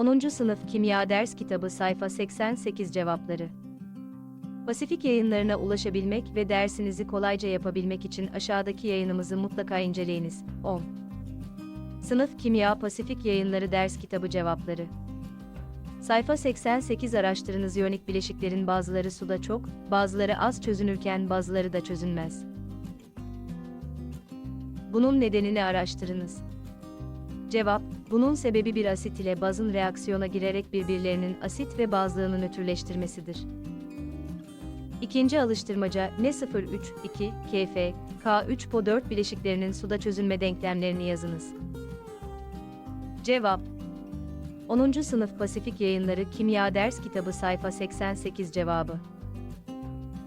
10. Sınıf Kimya Ders Kitabı Sayfa 88 Cevapları Pasifik yayınlarına ulaşabilmek ve dersinizi kolayca yapabilmek için aşağıdaki yayınımızı mutlaka inceleyiniz. 10. Sınıf Kimya Pasifik Yayınları Ders Kitabı Cevapları Sayfa 88 araştırınız iyonik bileşiklerin bazıları suda çok, bazıları az çözünürken bazıları da çözünmez. Bunun nedenini araştırınız. Cevap, bunun sebebi bir asit ile bazın reaksiyona girerek birbirlerinin asit ve bazlığını nötrleştirmesidir. İkinci alıştırmaca Ne03, 2, KF, K3 Po4 bileşiklerinin suda çözünme denklemlerini yazınız. Cevap 10. Sınıf Pasifik Yayınları Kimya Ders Kitabı sayfa 88 cevabı.